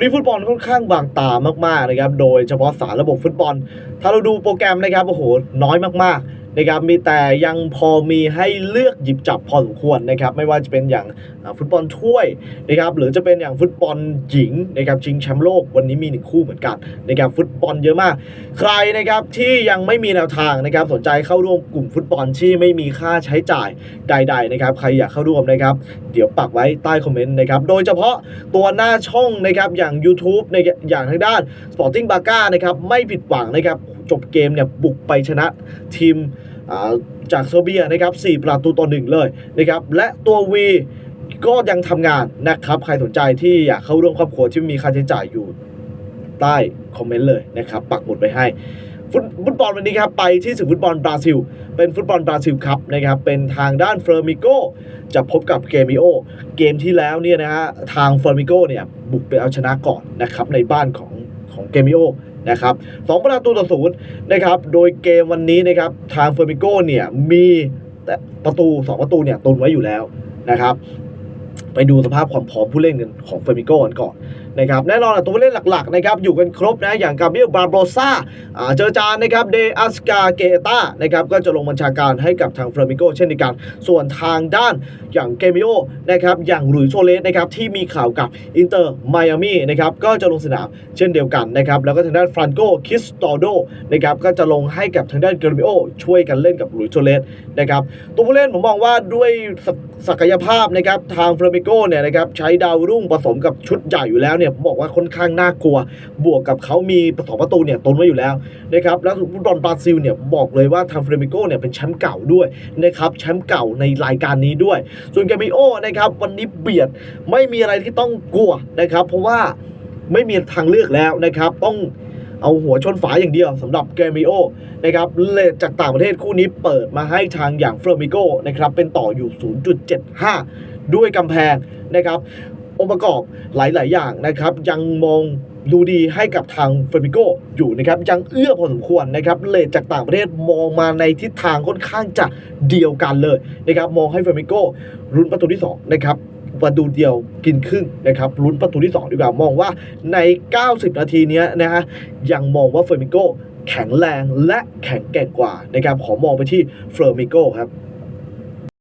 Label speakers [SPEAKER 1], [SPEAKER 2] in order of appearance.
[SPEAKER 1] นี่ฟุตบอลค่อนข้างบางตามากๆนะครับ โดยเฉพาะสารระบบฟุตบอล ถ้าเราดูโปรแกรมนะครับ โอ้โห น้อยมากๆ นะครับมีแต่ยังพอมีให้เลือกหยิบจับพอสมควรนะครับไม่ว่าจะเป็นอย่างฟุตบอลถ้วยนะครับหรือจะเป็นอย่างฟุตบอลหญิงนะครับชิงแชมป์โลกวันนี้มีหนึ่งคู่เหมือนกันนะครับฟุตบอลเยอะมาก ใครนะครับที่ยังไม่มีแนวทางนะครับสนใจเข้าร่วมกลุ่มฟุตบอลที่ไม่มีค่าใช้จ่ายใด ๆ นะครับ ใครอยากเข้าร่วมนะครับ เดี๋ยวปักไว้ใต้คอมเมนต์นะครับโดยเฉพาะตัวหน้าช่องนะครับอย่าง YouTube ในอย่างทางด้าน Sporting b a g a นะครับไม่ผิดหวังนะครับ จบเกมเนี่ยบุกไปชนะทีมจากเซอร์เบียนะครับ4ประตูต่อหนึ่งเลยนะครับและตัว V ก็ยังทำงานนะครับ ใครสนใจที่อยากเข้าร่วมครอบครัวที่มีค่าใช้จ่ายอยู่ใต้คอมเมนต์เลยนะครับปักหมุดไปให้ฟุตฟุตบอลวันนี้ครับไปที่ศึกฟุตบอลบราซิล เป็นฟุตบอลบราซิลครับนะครับเป็นทางด้านเฟอร์มิโกจะพบกับเกมิโอเกมที่แล้วเนี่ยนะฮะทางเฟอร์มิโกเนี่ยบุกไปเอาชนะก่อนนะครับในบ้านของ ของเกมิโอนะครับสองประตูต่อศูนย์นะครับ โดยเกมวันนี้นะครับทางเฟอร์มิโกเนี่ยมีแต่ประตูสองประตูเนี่ยตุนไว้อยู่แล้วนะครับ ไปดูสภาพความพร้อมผู้เล่นกันของเฟอร์มิโกกันก่อนนะครับแน่นอนตัวผู้เล่นหลักๆนะครับอยู่กันครบนะอย่างกาเบียลบาโบซ่าเจอจานนะครับเดอัสกาเกตานะครับก็จะลงบัญชาการให้กับทางเฟอร์มิโกเช่นเดียวกันส่วนทางด้านอย่างเกมิโอนะครับอย่างหลุยโซเลสนะครับที่มีข่าวกับอินเตอร์ไมอามี่นะครับก็จะลงสนามเช่นเดียวกันนะครับแล้วก็ทางด้านฟรานโกคิสตอโดนะครับก็จะลงให้กับทางด้านเกมิโอช่วยกันเล่นกับหลุยโซเลสนะครับตัวผู้เล่นผมมองว่าด้วยศักศักยภาพนะครับทางเฟอร์มิโกเนี่ยนะครับใช้ดาวรุ่งผสมกับชุดใหญ่อยู่แล้วเนี่ยผมบอกว่าค่อนข้างน่ากลัว บวกกับเขามีสองประตูเนี่ยตนไว้อยู่แล้วนะครับแล้วฟุตบอลบราซิลเนี่ยบอกเลยว่าทางเฟรมิโกเนี่ยเป็นแชมป์เก่าด้วยนะครับแชมป์เก่าในรายการนี้ด้วย ส่วนแกมิโอนะครับวันนี้เบียดไม่มีอะไรที่ต้องกลัวนะครับ เพราะว่าไม่มีทางเลือกแล้วนะครับต้องเอาหัวชนฝาอย่างเดียวสำหรับแกมิโอนะครับเลทจากต่างประเทศคู่นี้เปิดมาให้ทางอย่างเฟรมิโกนะครับเป็นต่ออยู่ 0.75 ด้วยกำแพงนะครับ องค์ประกอบหลาย ๆ อย่างนะครับ ยังมองดูดีให้กับทางเฟอร์มิโกอยู่นะครับ ยังเอื้อพอสมควรนะครับเลทจากต่างประเทศมองมาในทิศทางค่อนข้างจะเดียวกันเลยนะครับ มองให้เฟอร์มิโกรุ้นประตูที่2นะครับประตูเดียวกินครึ่งนะครับลุ้นประตูที่ 2 ดีกว่ามองว่าใน 90 นาทีนี้นะฮะยังมองว่าเฟอร์มิโกแข็งแรงและแข็งแกร่งกว่านะครับขอมองไปที่เฟอร์มิโกครับ